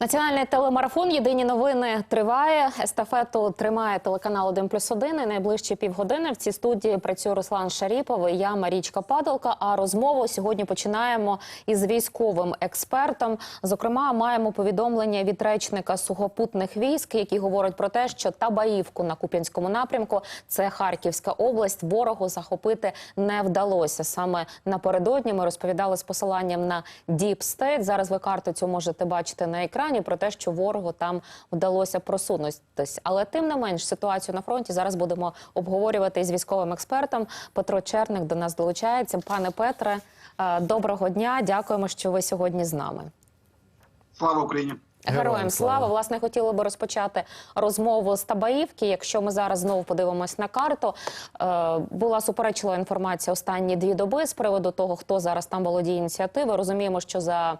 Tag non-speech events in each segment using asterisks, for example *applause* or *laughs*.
Національний телемарафон Єдині новини триває. Естафету тримає телеканал 1 плюс 1. І найближчі півгодини в цій студії працює Руслан Шаріпов. і Я Марічка Падалка. А розмову сьогодні починаємо із військовим експертом. Зокрема, маємо повідомлення від речника сухопутних військ, які говорять про те, що Табаївку на Куп'янському напрямку це Харківська область. Ворогу захопити не вдалося. Саме напередодні ми розповідали з посиланням на Deep State. Зараз ви карту цю можете бачити на екрані про те, що ворогу там вдалося просунутись. Але тим не менш ситуацію на фронті зараз будемо обговорювати із військовим експертом. Петро Черник до нас долучається. Пане Петре, е, доброго дня. Дякуємо, що ви сьогодні з нами. Слава Україні! Героям слава. Власне, хотіли би розпочати розмову з Табаївки. Якщо ми зараз знову подивимось на карту, е, була суперечлива інформація останні дві доби з приводу того, хто зараз там володіє ініціативи. Розуміємо, що за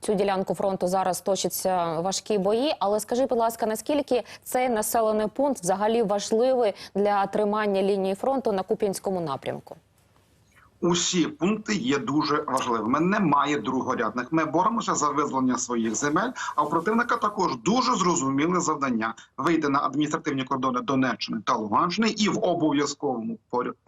цю ділянку фронту зараз точаться важкі бої. Але скажи, будь ласка, наскільки цей населений пункт взагалі важливий для тримання лінії фронту на Куп'янському напрямку? Усі пункти є дуже важливими. Немає другорядних. Ми боремося за визволення своїх земель. А у противника також дуже зрозуміле завдання вийти на адміністративні кордони Донеччини та Луганщини і в обов'язковому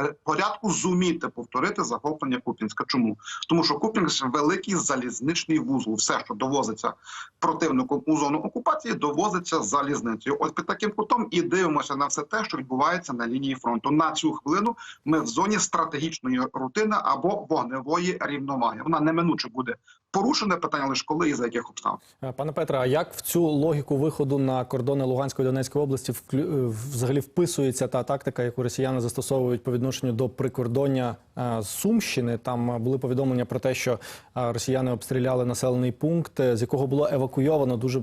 е, порядку зуміти повторити захоплення Куп'янська. Чому тому, що Куп'янськ великий залізничний вузол. Все, що довозиться противником у зону окупації, довозиться залізницею. Ось під таким кутом і дивимося на все те, що відбувається на лінії фронту. На цю хвилину ми в зоні стратегічної рутини або вогневої рівноваги. Вона неминуче буде порушена. Питання лише коли і за яких обставин. Е, Пане Петре, а як в цю логіку виходу на кордони Луганської Донецької області е, взагалі вписується та тактика, яку росіяни застосовують по відношенню до прикордоння е, Сумщини? Там були повідомлення про те, що росіяни обстріляли населений пункт, з якого було евакуйовано дуже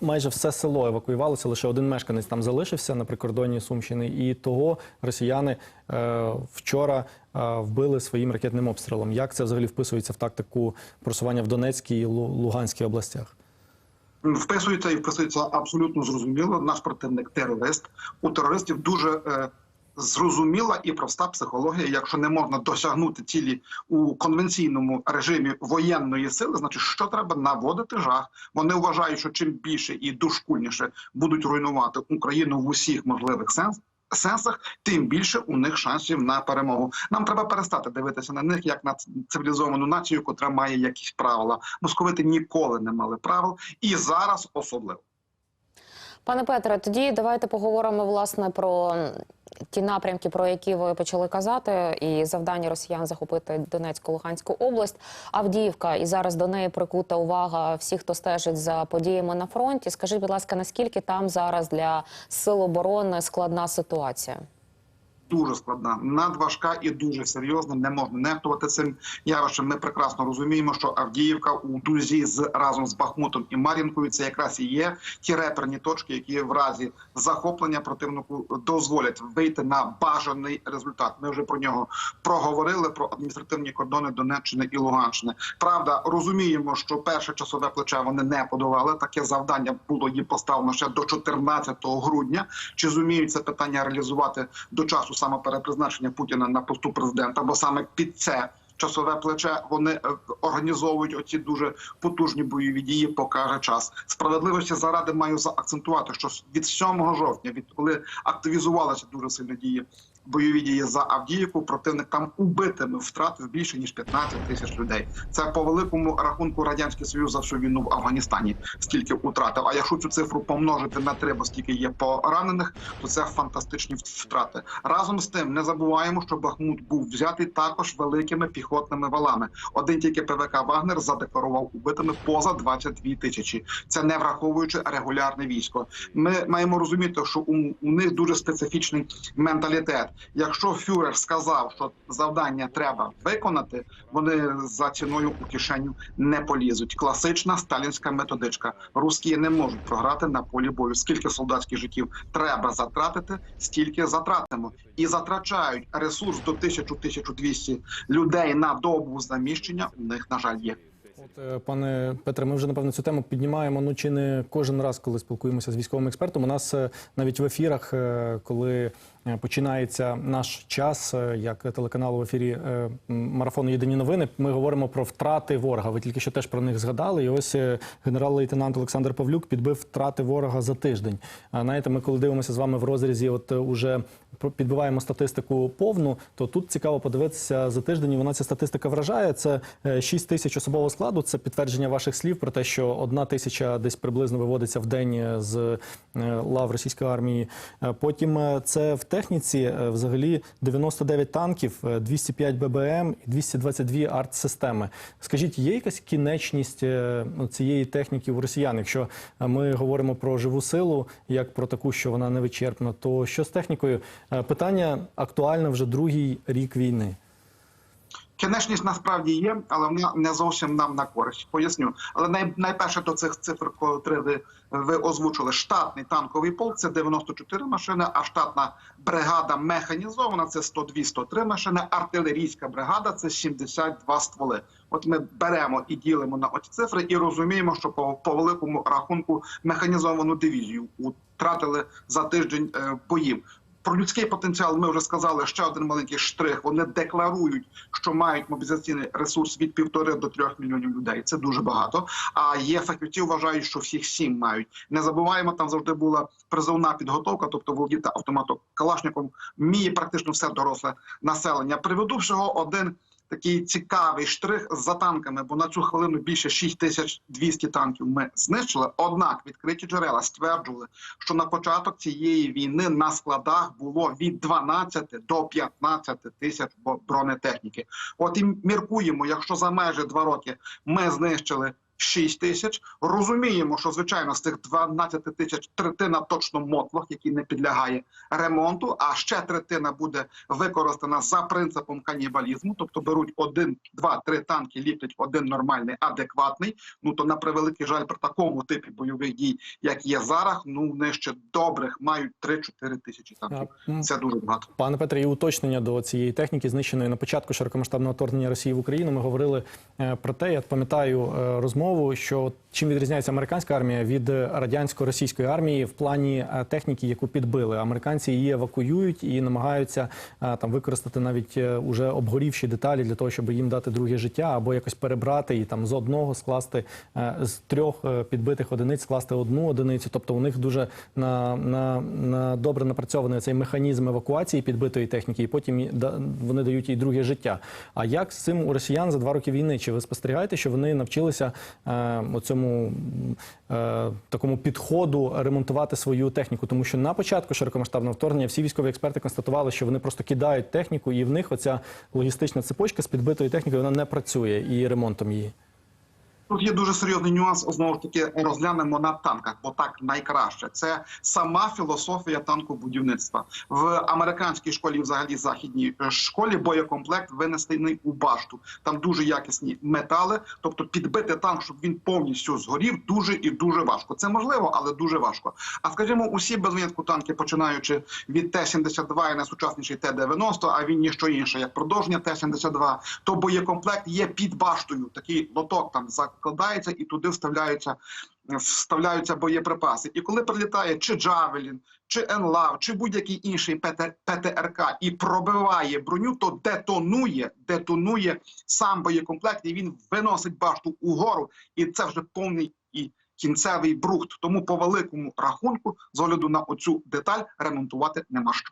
майже все село евакуювалося. Лише один мешканець там залишився на прикордонні Сумщини, і того росіяни е, вчора е, вбили своїм ракетним обстрілом. Як це взагалі вписується в тактику просування в Донецькій і Луганській областях? Вписується і вписується абсолютно зрозуміло. Наш противник терорист. У терористів дуже е, зрозуміла і проста психологія. Якщо не можна досягнути цілі у конвенційному режимі воєнної сили, значить що треба наводити жах. Вони вважають, що чим більше і дошкульніше будуть руйнувати Україну в усіх можливих сенсах. Сенсах, тим більше у них шансів на перемогу. Нам треба перестати дивитися на них як на цивілізовану націю, котра має якісь правила. Московити ніколи не мали правил, і зараз особливо. Пане Петре, тоді давайте поговоримо власне про ті напрямки, про які ви почали казати, і завдання росіян захопити Донецьку Луганську область, Авдіївка, і зараз до неї прикута увага всіх, хто стежить за подіями на фронті. Скажіть, будь ласка, наскільки там зараз для сил оборони складна ситуація? Дуже складна, надважка і дуже серйозна. Не можна нехтувати цим явищем. Ми прекрасно розуміємо, що Авдіївка у дузі з разом з Бахмутом і Мар'їнкою це якраз і є ті реперні точки, які в разі захоплення противнику дозволять вийти на бажаний результат. Ми вже про нього проговорили про адміністративні кордони Донеччини і Луганщини. Правда, розуміємо, що перше часове плече вони не подолали. Таке завдання було їм поставлено ще до 14 грудня. Чи зуміють це питання реалізувати до часу саме перепризначення Путіна на посту президента, бо саме під це. Часове плече вони е, організовують оці дуже потужні бойові дії. Покаже час справедливості заради маю заакцентувати, що від 7 жовтня, від коли активізувалися дуже сильні дії бойові дії за Авдіївку, противник там убитими втратив більше ніж 15 тисяч людей. Це по великому рахунку радянський союз за всю війну в Афганістані стільки втратив. А якщо цю цифру помножити на три, бо скільки є поранених, то це фантастичні втрати. Разом з тим не забуваємо, що Бахмут був взятий також великими піхотними валами. Один тільки ПВК Вагнер задекларував убитими поза 22 тисячі. Це не враховуючи регулярне військо. Ми маємо розуміти, що у, у них дуже специфічний менталітет. Якщо фюрер сказав, що завдання треба виконати, вони за ціною у кишеню не полізуть. Класична сталінська методичка. Русські не можуть програти на полі бою. Скільки солдатських життів треба затратити, стільки затратимо і затрачають ресурс до 1000-1200 людей на добу заміщення. У них на жаль є. От, е, пане Петре, ми вже напевно цю тему піднімаємо. Ну чи не кожен раз, коли спілкуємося з військовим експертом. У нас е, навіть в ефірах, е, коли починається наш час, е, як телеканалу в ефірі е, марафону Єдині новини. Ми говоримо про втрати ворога. Ви тільки що теж про них згадали. І ось е, генерал-лейтенант Олександр Павлюк підбив втрати ворога за тиждень. Знаєте, ми коли дивимося з вами в розрізі, от е, уже підбиваємо статистику повну, то тут цікаво подивитися за тиждень. Вона ця статистика вражає. Це е, 6 тисяч особового складу. Це підтвердження ваших слів про те, що одна тисяча десь приблизно виводиться в день е, з е, лав російської армії. Е, Потім е, це в техніці е, взагалі 99 танків, е, 205 ББМ і 222 артсистеми. Скажіть, є якась кінечність е, ну, цієї техніки у росіян? Якщо е, ми говоримо про живу силу, як про таку, що вона не вичерпна, то що з технікою? Е, Питання актуальне вже другий рік війни. Кінечність насправді є, але вона не зовсім нам на користь. Поясню. Але най, найперше до цих цифр, котрі ви, ви озвучили, штатний танковий полк це 94 машини, а штатна бригада механізована це 102-103 машини, артилерійська бригада це 72 стволи. От ми беремо і ділимо на оці цифри і розуміємо, що по, по великому рахунку механізовану дивізію втратили за тиждень е, боїв. Про людський потенціал ми вже сказали ще один маленький штрих. Вони декларують, що мають мобілізаційний ресурс від півтори до трьох мільйонів людей. Це дуже багато. А є фахівці, вважають, що всіх сім мають. Не забуваємо, там завжди була призовна підготовка, тобто володіти автоматом Калашником Міє практично все доросле населення. Приведу всього один. Такий цікавий штрих за танками, бо на цю хвилину більше 6200 танків ми знищили. Однак відкриті джерела стверджували, що на початок цієї війни на складах було від 12 до 15 тисяч бронетехніки. От і міркуємо, якщо за майже два роки ми знищили 6 тисяч, розуміємо, що звичайно з цих 12 тисяч третина точно мотлох, який не підлягає ремонту, а ще третина буде використана за принципом канібалізму, тобто беруть один, два, три танки, ліплять один нормальний, адекватний. Ну то на превеликий жаль при такому типі бойових дій, як є зараз, ну вони ще добрих мають 3-4 тисячі танків. Це дуже багато. Пане Петре, і уточнення до цієї техніки, знищеної на початку широкомасштабного вторгнення Росії в Україну. Ми говорили е, про те, я пам'ятаю е, розмову, що чим відрізняється американська армія від радянсько-російської армії в плані е, техніки, яку підбили. Американці її евакуюють і намагаються е, там використати навіть е, уже обгорівші деталі для того, щоб їм дати друге життя, або якось перебрати і там з одного скласти з трьох підбитих одиниць скласти одну одиницю. Тобто у них дуже на, на, на добре напрацьований цей механізм евакуації підбитої техніки, і потім вони дають їй друге життя. А як з цим у росіян за два роки війни? Чи ви спостерігаєте, що вони навчилися оцьому м, е, такому підходу ремонтувати свою техніку? Тому що на початку широкомасштабного вторгнення всі військові експерти констатували, що вони просто кидають техніку, і в них оця логістична цепочка з підбитою технікою вона не працює і ремонтом її. Тут є дуже серйозний нюанс. Знову ж таки розглянемо на танках, бо так найкраще. Це сама філософія танкобудівництва в американській школі, взагалі західній е, школі, боєкомплект винесений у башту. Там дуже якісні метали. Тобто підбити танк, щоб він повністю згорів, дуже і дуже важко. Це можливо, але дуже важко. А скажімо, усі без винятку танки, починаючи від Т-72 і найсучасніший Т-90, а він ніщо інше, як продовження Т-72, то боєкомплект є під баштою. Такий лоток там закладається і туди вставляються, вставляються боєприпаси. І коли прилітає чи Джавелін, чи Енлав, чи будь-який інший ПТ, ПТРК і пробиває броню, то детонує, детонує сам боєкомплект, і він виносить башту угору, і це вже повний і кінцевий брухт. Тому по великому рахунку, з огляду на оцю деталь, ремонтувати нема що.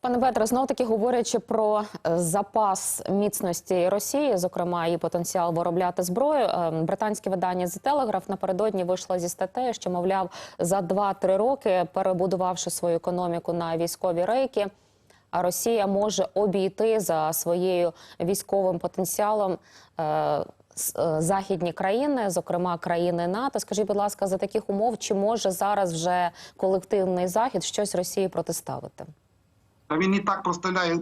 Пане Петре, знов таки говорячи про е, запас міцності Росії, зокрема її потенціал виробляти зброю, е, британське видання The Telegraph напередодні вийшло зі статтею, що мовляв за 2-3 роки, перебудувавши свою економіку на військові рейки. Росія може обійти за своєю військовим потенціалом е, західні країни, зокрема країни НАТО. Скажіть, будь ласка, за таких умов чи може зараз вже колективний захід щось Росії протиставити? Та він і так протиставляє,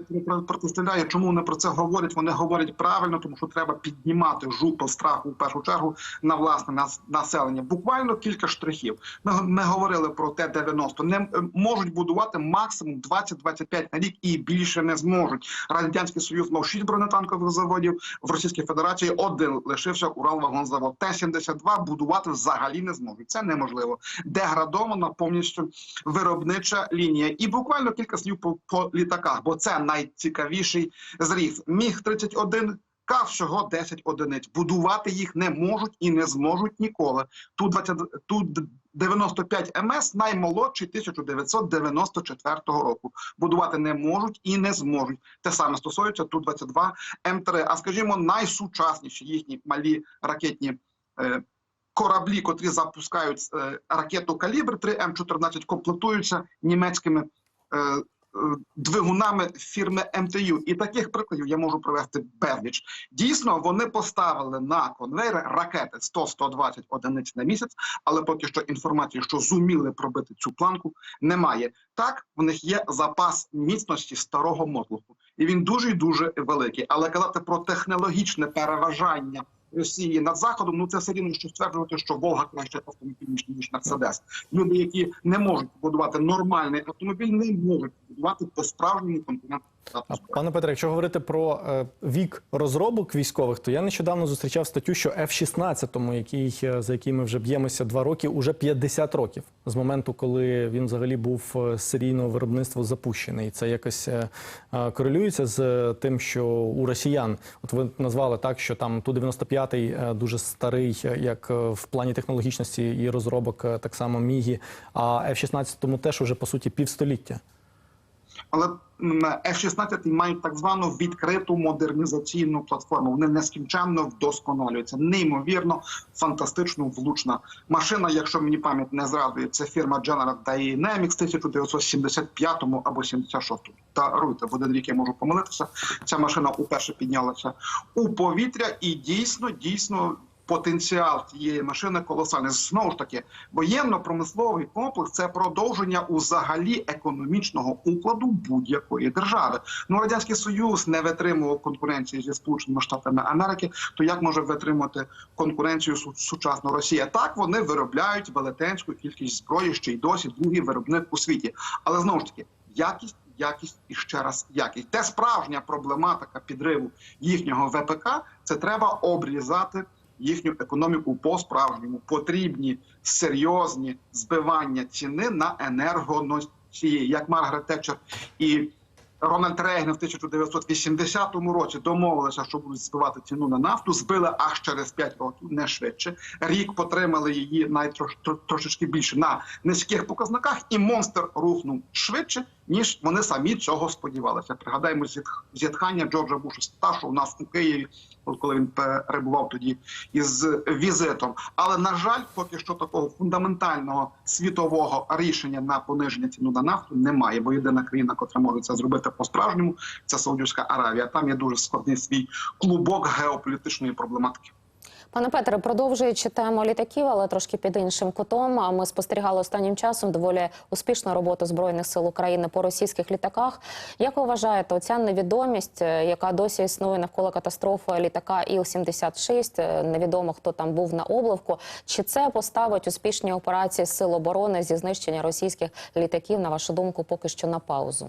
протиставляє, чому вони про це говорять. Вони говорять правильно, тому що треба піднімати жупел страху в першу чергу на власне нас- населення. Буквально кілька штрихів. Ми, ми говорили про Т-90. Не можуть будувати максимум 20-25 на рік і більше не зможуть. Радянський Союз мав 6 бронетанкових заводів. В Російській Федерації один лишився Уралвагонзавод. Т-72 будувати взагалі не зможуть. Це неможливо. Деградована повністю виробнича лінія. І буквально кілька слів по, по літаках, бо це найцікавіший зріз. Міг 31 К всього 10 одиниць. Будувати їх не можуть і не зможуть ніколи. Ту 20, ту 95 МС наймолодший 1994 року. Будувати не можуть і не зможуть. Те саме стосується ту 22 М3. А скажімо, найсучасніші їхні малі ракетні. Е, Кораблі, котрі запускають е, ракету калібр 3 М14, комплектуються німецькими е, двигунами фірми МТЮ. І таких прикладів я можу привести безліч. Дійсно, вони поставили на конвейери ракети 100-120 одиниць на місяць, але поки що інформації, що зуміли пробити цю планку, немає. Так, в них є запас міцності старого мотлуху, і він дуже дуже великий. Але казати про технологічне переважання. Росії над заходом, ну це все рівно, що стверджувати, що Волга краще автомобіль ніж Мерседес. Люди, які не можуть будувати нормальний автомобіль, не можуть будувати по справжньому конкуренту. Пане Петре, якщо говорити про е, вік розробок військових, то я нещодавно зустрічав статтю, що F-16, який, е, за який ми вже б'ємося два роки, уже 50 років з моменту, коли він взагалі був е, серійного виробництва запущений. Це якось корелюється з тим, що у росіян, от ви назвали так, що там Ту-95 е, дуже старий, як в плані технологічності і розробок, так само Мігі, а F-16 теж уже по суті півстоліття. Але м, F-16 мають так звану відкриту модернізаційну платформу. Вони нескінченно вдосконалюються. Неймовірно, фантастично влучна машина. Якщо мені пам'ять не зрадує, це фірма General Dynamics 1975 або 76 Та руйте, в один рік я можу помилитися. Ця машина уперше піднялася у повітря, і дійсно, дійсно. Потенціал цієї машини колосальний. Знову ж таки, воєнно-промисловий комплекс це продовження взагалі економічного укладу будь-якої держави. Ну радянський союз не витримував конкуренції зі сполученими штатами Америки. То як може витримати конкуренцію су- сучасна Росія? Так вони виробляють велетенську кількість зброї, ще й досі другий виробник у світі. Але знову ж таки, якість. Якість і ще раз якість. Те справжня проблематика підриву їхнього ВПК це треба обрізати їхню економіку по справжньому. Потрібні серйозні збивання ціни на енергоносії, як Маргарет Тетчер і Рональд Рейган в 1980 році домовилися, що будуть збивати ціну на нафту. Збили аж через 5 років, не швидше. Рік потримали її навіть трошечки більше на низьких показниках, і монстр рухнув швидше, ніж вони самі цього сподівалися. Пригадаємо зітх- зітхання Джорджа Буша старшого у нас у Києві, коли він перебував тоді із візитом. Але на жаль, поки що такого фундаментального світового рішення на пониження ціну на нафту немає. Бо єдина країна, котра може це зробити по справжньому, це Саудівська Аравія. Там є дуже складний свій клубок геополітичної проблематики. Пане Петре, продовжуючи тему літаків, але трошки під іншим кутом. Ми спостерігали останнім часом доволі успішну роботу збройних сил України по російських літаках. Як ви вважаєте, оця невідомість, е, яка досі існує навколо катастрофи літака Іл-76, е, невідомо хто там був на обливку, чи це поставить успішні операції сил оборони зі знищення російських літаків, на вашу думку, поки що на паузу?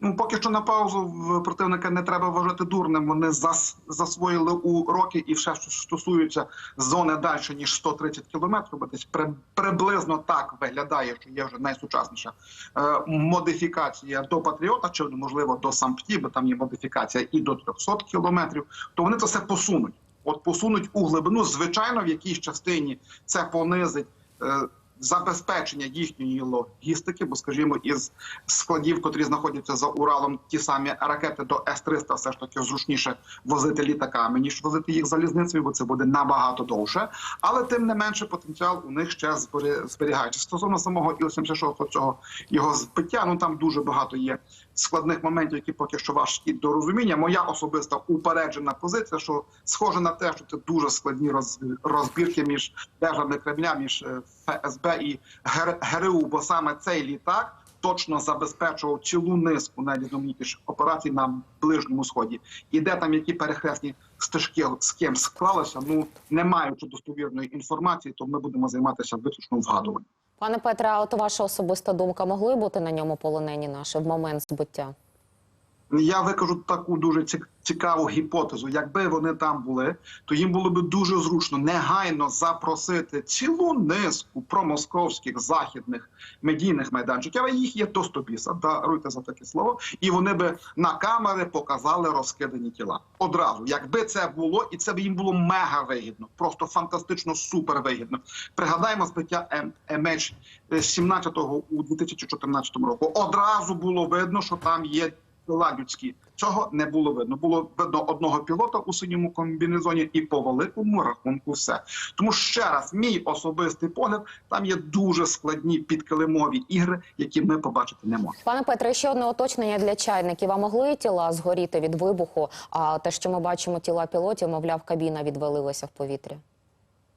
Ну, поки що на паузу противника не треба вважати дурним. Вони зас, засвоїли у роки і все, що стосується зони далі ніж 130 кілометрів, бо десь при, приблизно так виглядає, що є вже найсучасніша е, модифікація до Патріота, чи можливо до Сампті, бо там є модифікація і до 300 кілометрів. То вони це все посунуть. От посунуть у глибину. Звичайно, в якійсь частині це понизить. Е, Забезпечення їхньої логістики, бо скажімо, із складів, котрі знаходяться за Уралом, ті самі ракети до С-300 все ж таки зручніше возити літаками, ніж возити їх залізницею, бо це буде набагато довше. Але тим не менше потенціал у них ще збері- зберігається. Стосовно самого Іл-76, цього його збиття, ну там дуже багато є складних моментів, які поки що важкі до розуміння. Моя особиста упереджена позиція, що схоже на те, що це дуже складні роз- розбірки між державами Кремля, між е, ФСБ і ГР- ГРУ, бо саме цей літак точно забезпечував цілу низку найрізноманітніших операцій на ближньому сході. І де там які перехресні стежки з ким склалися, ну не маючи достовірної інформації, то ми будемо займатися виключно вгадуванням. Пане Петре, а от ваша особиста думка могли бути на ньому полонені наші в момент збиття? Я викажу таку дуже цік- цікаву гіпотезу. Якби вони там були, то їм було б дуже зручно негайно запросити цілу низку промосковських західних медійних майданчиків. А їх є до стобіса, даруйте за таке слово, і вони би на камери показали розкидані тіла одразу. Якби це було, і це б їм було мега вигідно, просто фантастично супер вигідно. Пригадаємо збиття М- MH17 у 2014 року. Одразу було видно, що там є людські. Цього не було видно. Було видно одного пілота у синьому комбінезоні, і по великому рахунку все. Тому ще раз, мій особистий погляд, там є дуже складні підкилимові ігри, які ми побачити не можемо. Пане Петре, ще одне уточнення для чайників. А могли тіла згоріти від вибуху? А те, що ми бачимо тіла пілотів, мовляв, кабіна відвалилася в повітрі.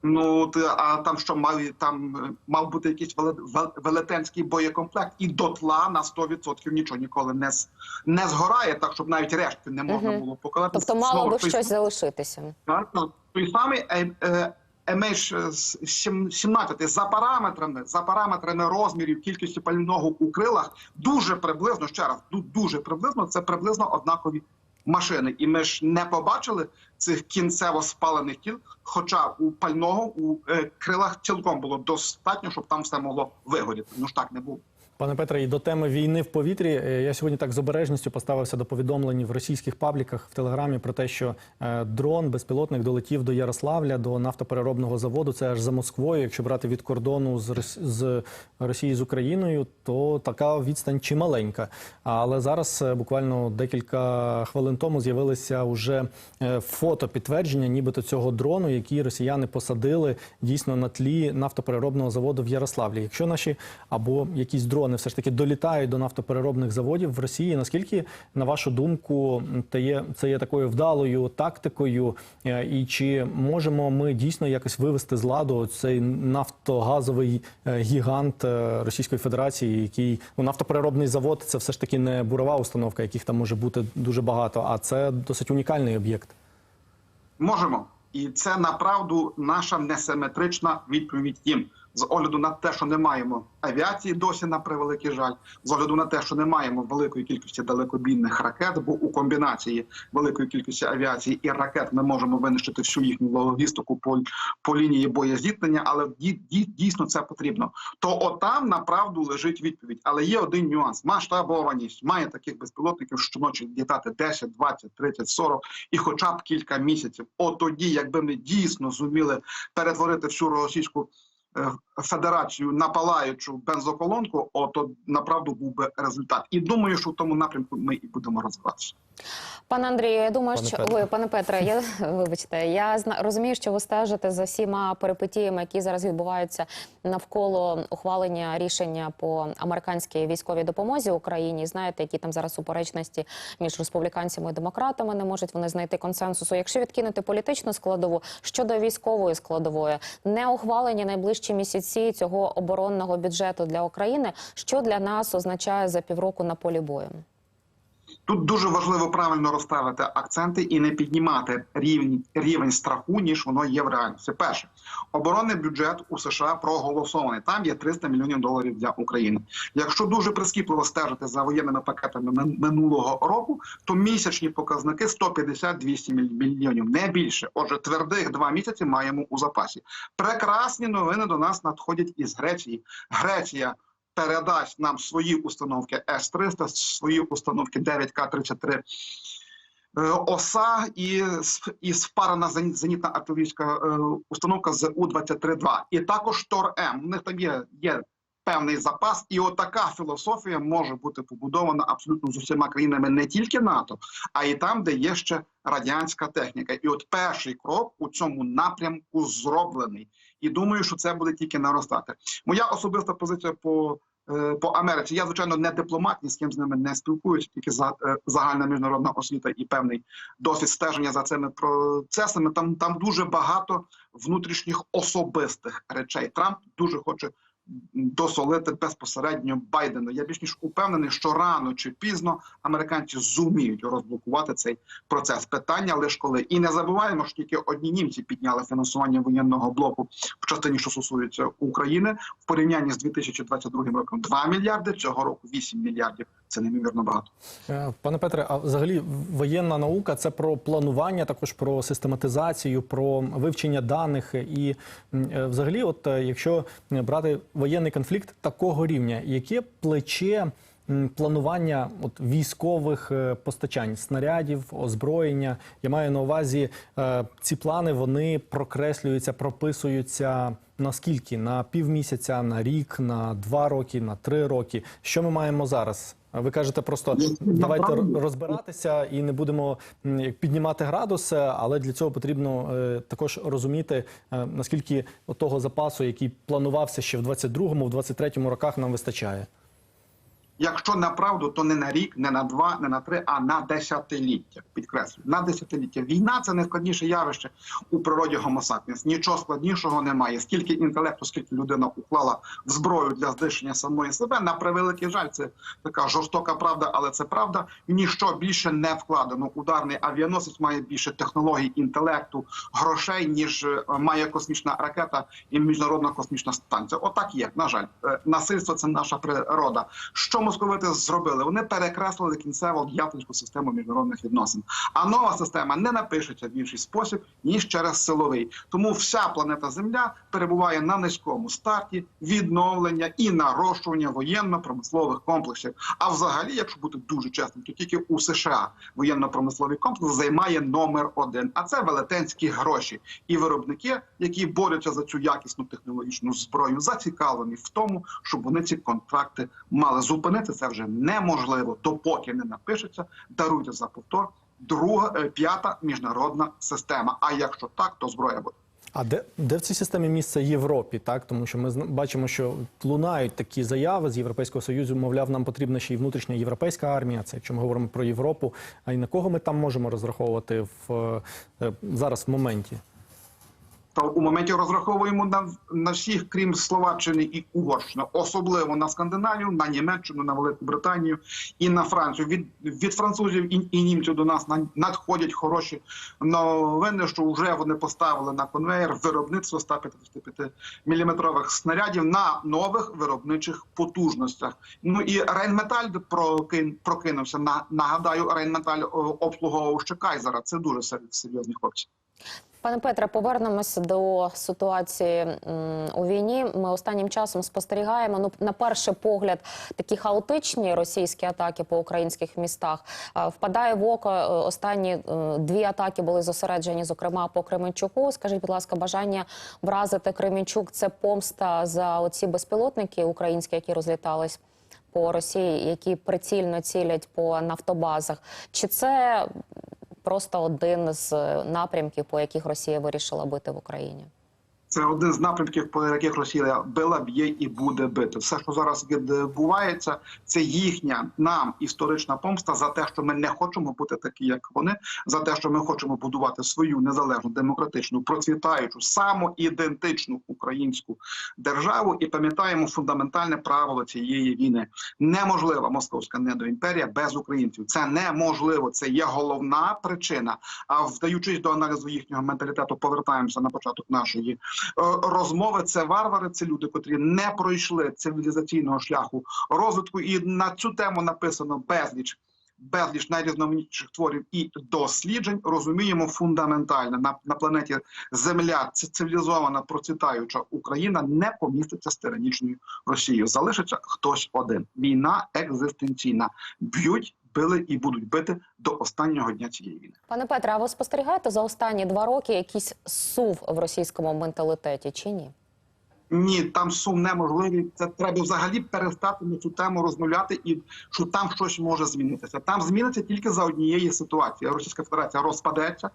Ну ти- а там що мав там е, мав бути якийсь веле- велетенський боєкомплект, і дотла на 100% нічого ніколи не не згорає, так щоб навіть рештки не можна Мгм. було показати. Тобто мало Знову би той щось залишитися. Так, так. той самий е, е, MH17 за параметрами, за параметрами розмірів кількості пального у крилах дуже приблизно ще раз ду- дуже приблизно це приблизно однакові машини. І ми ж не побачили цих кінцево спалених тіл. Хоча у пального у е, крилах цілком було достатньо, щоб там все могло вигоріти. Ну ж так не було. Пане Петре, і до теми війни в повітрі е, я сьогодні так з обережністю поставився до повідомлень в російських пабліках в телеграмі про те, що е, дрон безпілотник долетів до Ярославля до нафтопереробного заводу. Це аж за Москвою. Якщо брати від кордону з Росії з Україною, то така відстань чималенька. Але зараз е, буквально декілька хвилин тому з'явилися вже е, фото підтвердження, нібито цього дрону, який росіяни посадили дійсно на тлі нафтопереробного заводу в Ярославлі. Якщо наші або якісь дрони все ж таки долітають до нафтопереробних заводів в Росії, наскільки на вашу думку це є, це є такою вдалою тактикою, Е, і чи можемо ми дійсно якось вивести з ладу цей нафтогазовий е, гігант е, Російської Федерації, який ну, нафтопереробний завод, це все ж таки не бурова установка, яких там може бути дуже багато, а це досить унікальний об'єкт. Можемо, і це направду наша несиметрична відповідь їм. З огляду на те, що не маємо авіації досі на превеликий жаль, з огляду на те, що не маємо великої кількості далекобійних ракет, бо у комбінації великої кількості авіації і ракет ми можемо винищити всю їхню логістику по, по лінії боєзіткнення, але ді- ді- дійсно це потрібно. То отам направду лежить відповідь. Але є один нюанс: масштабованість має таких безпілотників щоночі літати 10, 20, 30, 40 і хоча б кілька місяців. От тоді, якби ми дійсно зуміли перетворити всю російську е, федерацію на палаючу бензоколонку, ото направду був би результат. І думаю, що в тому напрямку ми і будемо розвиватися. Пане Андрію, я думаю, Пане що Петре. ви, пане Петре, я *laughs* вибачте, я зна розумію, що ви стежите за всіма перипетіями, які зараз відбуваються навколо ухвалення рішення по американській військовій допомозі Україні. Знаєте, які там зараз суперечності між республіканцями і демократами не можуть вони знайти консенсусу. Якщо відкинути політичну складову щодо військової складової, не ухвалення найближчі місяці цього оборонного бюджету для України, що для нас означає за півроку на полі бою. Тут дуже важливо правильно розставити акценти і не піднімати рівень рівень страху, ніж воно є в реальності. Перше, оборонний бюджет у США проголосований. Там є 300 мільйонів доларів для України. Якщо дуже прискіпливо стежити за воєнними пакетами минулого року, то місячні показники 150-200 міль- мільйонів, не більше. Отже, твердих два місяці маємо у запасі. Прекрасні новини до нас надходять із Греції. Греція передасть нам свої установки С-300, свої установки 9К-33 е, ОСА і, с- і спарена зені- зенітна артилерійська е, установка з У-23-2. І також Тор-М. У них там є, є певний запас, і отака філософія може бути побудована абсолютно з усіма країнами не тільки НАТО, а й там, де є ще радянська техніка. І от перший крок у цьому напрямку зроблений. І думаю, що це буде тільки наростати. Моя особиста позиція по, е, по Америці. Я, звичайно, не дипломат, ні з ким з ними не спілкуюся, тільки за, е, загальна міжнародна освіта і певний досвід стеження за цими процесами. Там, там дуже багато внутрішніх особистих речей. Трамп дуже хоче досолити безпосередньо Байдену. Я більш ніж упевнений, що рано чи пізно американці зуміють розблокувати цей процес. Питання лише коли і не забуваємо, що тільки одні німці підняли фінансування воєнного блоку в частині, що стосується України, в порівнянні з 2022 роком 2 мільярди цього року 8 мільярдів. Це неймовірно багато. Е, Пане Петре, а взагалі воєнна наука це про планування, також про систематизацію, про вивчення даних. І е, взагалі, от е, якщо брати воєнний конфлікт такого рівня, яке плече планування от військових постачань, снарядів, озброєння, я маю на увазі ці плани вони прокреслюються, прописуються. На скільки? На півмісяця, на рік, на два роки, на три роки. Що ми маємо зараз? Ви кажете просто давайте розбиратися і не будемо як піднімати градус, але для цього потрібно е, також розуміти, е, наскільки того запасу, який планувався ще в 22-му, в 23-му роках, нам вистачає. Якщо направду, то не на рік, не на два, не на три, а на десятиліття. Підкреслюю, на десятиліття. Війна це найскладніше явище у природі Homo. Нічого складнішого немає. Скільки інтелекту, скільки людина уклала в зброю для знищення самої себе. На превеликий жаль, це така жорстока правда, але це правда. Ніщо більше не вкладено. Ударний авіаносець має більше технологій, інтелекту, грошей, ніж е, має космічна ракета і міжнародна космічна станція. Отак є. На жаль, Е, насильство це наша природа. Що московити зробили? Вони перекреслили кінцево д'ятельську систему міжнародних відносин. А нова система не напишеться в інший спосіб ніж через силовий. Тому вся планета Земля перебуває на низькому старті відновлення і нарощування воєнно-промислових комплексів. А взагалі, якщо бути дуже чесним, то тільки у США воєнно-промисловий комплекс займає номер один. А це велетенські гроші. І виробники, які борються за цю якісну технологічну зброю, зацікавлені в тому, щоб вони ці контракти мали зупинити. Це вже неможливо, допоки не напишеться. Даруйте за повтор. Друга е, п'ята міжнародна система. А якщо так, то зброя буде. А де, де в цій системі місце Європі? Так, тому що ми бачимо, що лунають такі заяви з Європейського союзу. Мовляв, нам потрібна ще й внутрішня європейська армія. Це якщо ми говоримо про Європу. А й на кого ми там можемо розраховувати в е, зараз в моменті? Та у моменті розраховуємо на, на всіх, крім Словаччини і Угорщини, особливо на Скандинавію, на Німеччину, на Велику Британію і на Францію. Від, від французів і, і німців до нас на- надходять хороші новини, що вже вони поставили на конвейер виробництво 155 міліметрових снарядів на нових виробничих потужностях. Ну і Рейнметаль прокин, прокинувся. На нагадаю, Рейнметаль о, обслуговував ще Кайзера. Це дуже серйозні хлопці. Пане Петре, повернемося до ситуації у війні. Ми останнім часом спостерігаємо. Ну, на перший погляд, такі хаотичні російські атаки по українських містах. Е, Впадає в око е, останні е, дві атаки були зосереджені, зокрема по Кременчуку. Скажіть, будь ласка, бажання вразити Кременчук це помста за оці безпілотники українські, які розлітались по Росії, які прицільно цілять по нафтобазах. Чи це просто один з напрямків, по яких Росія вирішила бити в Україні. Це один з напрямків, по яких Росія била, б'є і буде бити. Все, що зараз відбувається, це їхня нам історична помста за те, що ми не хочемо бути такі, як вони, за те, що ми хочемо будувати свою незалежну, демократичну, процвітаючу, самоідентичну українську державу. І пам'ятаємо фундаментальне правило цієї війни: неможлива московська недоімперія без українців. Це неможливо. Це є головна причина. А вдаючись до аналізу їхнього менталітету, повертаємося на початок нашої розмови. Це варвари, це люди, котрі не пройшли цивілізаційного шляху розвитку. І на цю тему написано безліч. Безліч найрізноманітніших творів і досліджень розуміємо фундаментально на, на планеті Земля. Це цивілізована процвітаюча Україна не поміститься з тиранічною Росією. Залишиться хтось один. Війна екзистенційна. Б'ють, били і будуть бити до останнього дня цієї війни. Пане Петре, а ви спостерігаєте за останні два роки якийсь сув в російському менталітеті чи ні? Ні, там сум неможливий. Це треба взагалі перестати на цю тему розмовляти, і що там щось може змінитися. Там зміниться тільки за однієї ситуації. Російська Федерація розпадеться,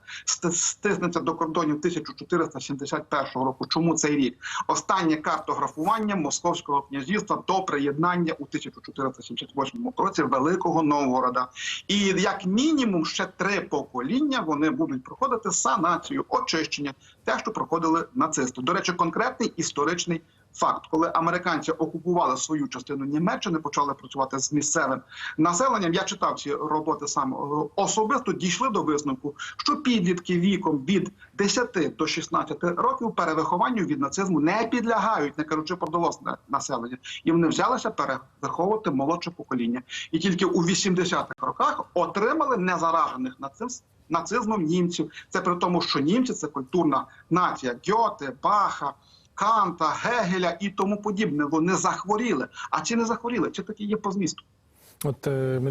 стиснеться до кордонів 1471 року. Чому цей рік? Останнє картографування Московського князівства до приєднання у 1478 році Великого Новгорода. І як мінімум ще три покоління вони будуть проходити санацію, очищення, те, що проходили нацисти. До речі, конкретний історичний факт, коли американці окупували свою частину Німеччини, почали працювати з місцевим населенням. Я читав ці роботи сам е, особисто дійшли до висновку, що підлітки віком від 10 до 16 років перевихованню від нацизму не підлягають, не кажучи про доросле населення, і вони взялися перевиховувати молодше покоління. І тільки у 80-х роках отримали незаражених нациз- нацизмом німців. Це при тому, що німці це культурна нація Гьоте, Баха. Канта, Гегеля і тому подібне. Вони захворіли. А чи не захворіли? Чи такі є по змісту? От е,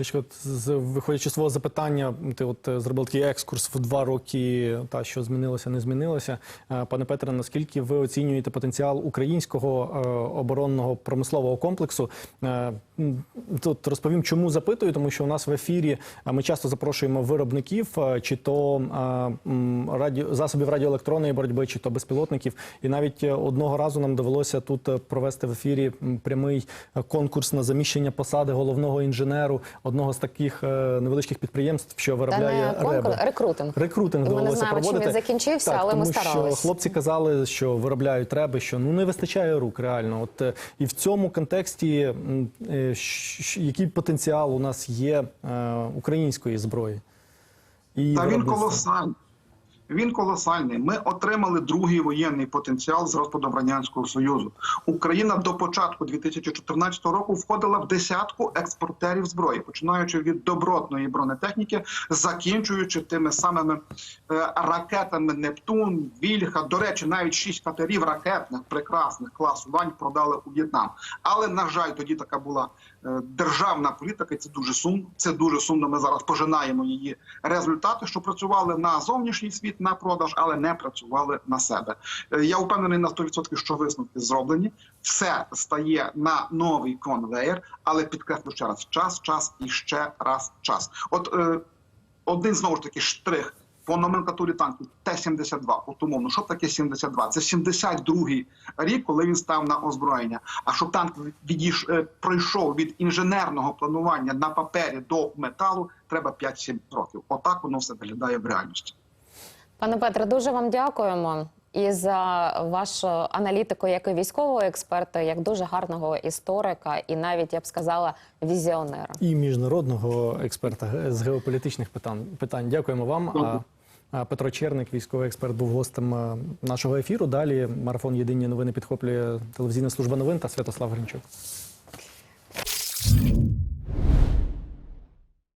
з виходячи з свого запитання, ти от е, зробив такий екскурс в два роки, та що змінилося, не змінилося. Е, Пане Петре, наскільки ви оцінюєте потенціал українського оборонного промислового комплексу? Тут розповім, чому запитую, тому що у нас в ефірі ми часто запрошуємо виробників, чи то е, м, раді... засобів радіоелектронної боротьби, чи то безпілотників. І навіть е, одного разу нам довелося тут е, провести в ефірі прямий е, конкурс на заміщення посади головного інженеру одного з таких невеличких підприємств, що Та виробляє не конкурс, рекрутинг. Рекрутинг І ми не довелося знаємо, чим він закінчився, так, але ми тому старались. що хлопці казали, що виробляють реби, що ну не вистачає рук реально. От і в цьому контексті який потенціал у нас є е, української зброї? І Та він колосальний. Він колосальний. Ми отримали другий воєнний потенціал з розпадом радянського союзу. Україна до початку 2014 року входила в десятку експортерів зброї, починаючи від добротної бронетехніки, закінчуючи тими самими е, ракетами Нептун, Вільха. До речі, навіть шість катерів ракетних прекрасних класу Вань продали у В'єтнам. Але на жаль, тоді така була державна політика. Це дуже сумно. Це дуже сумно. Ми зараз пожинаємо її результати, що працювали на зовнішній світ на продаж, але не працювали на себе. Е, Я впевнений на 100%, що висновки зроблені. Все стає на новий конвейер, але підкреслю ще раз: час, час і ще раз час. От е, один знову ж таки штрих. По номенклатурі танків Т-72, от умовно, що таке 72? Це 72-й рік, коли він став на озброєння. А щоб танк відійш, е, пройшов від інженерного планування на папері до металу, треба 5-7 років. Отак воно все виглядає в реальності. Пане Петре, дуже вам дякуємо і за вашу аналітику, як і військового експерта, як дуже гарного історика, і навіть я б сказала візіонера. і міжнародного експерта з геополітичних питань. питань. Дякуємо вам. Петро Черник, військовий експерт, був гостем е, нашого ефіру. Далі марафон Єдині новини підхоплює телевізійна служба новин та Святослав Гринчук.